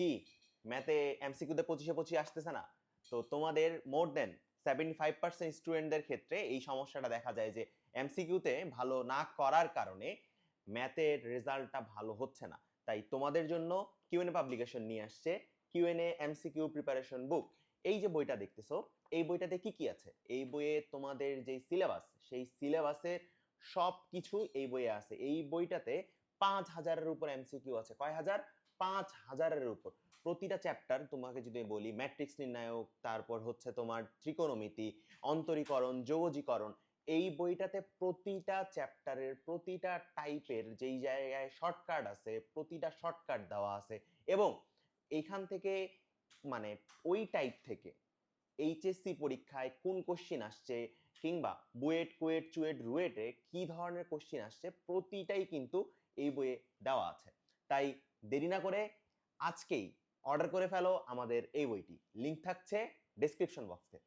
কি? ম্যাথে এমসিকিউতে পঁচিশে পঁচিশ আসতেছে না? তো তোমাদের more than seventy five percent স্টুডেন্টদের ক্ষেত্রে এই সমস্যাটা দেখা যায় যে এমসিকিউতে ভালো না করার কারণে ম্যাথের রেজাল্টটা ভালো হচ্ছে না। তাই তোমাদের জন্য কিউএনএ পাবলিকেশন নিয়ে আসছে Q QnA MCQ preparation book এই যে বইটা দেখতেছো, এই বইটাতে কি কি আছে? এই বইয়ে তোমাদের যে সিলেবাস সেই সিলেবাসের সব কিছু এই বইয়ে আছে। এই বইটাতে পাঁচ হাজারের উপর এমসিকিউ আছে কয় হাজার পাঁচ হাজারের উপর। প্রতিটা চ্যাপ্টার তোমাকে যদি বলি ম্যাট্রিক্স নির্ণায়ক, তারপর হচ্ছে তোমার ত্রিকোণমিতি, অন্তরীকরণ, যোগজীকরণ, এই বইটাতে প্রতিটা চ্যাপ্টারের প্রতিটা টাইপের যেই জায়গায় শর্টকাট আছে, প্রতিটা শর্টকাট দেওয়া আছে এবং এইখান থেকে মানে ওই টাইপ থেকে এইচএসসি পরীক্ষায় কোন কোশ্চিন আসছে কিংবা বুয়েট, কুয়েট, চুয়েট, রুয়েটে কি ধরনের কোশ্চিন আসছে প্রতিটাই কিন্তু এই বইয়ে দেওয়া আছে। তাই দেরি না করে আজকেই অর্ডার করে ফেলো আমাদের এই বইটি। লিঙ্ক থাকছে ডেসক্রিপশন বক্সে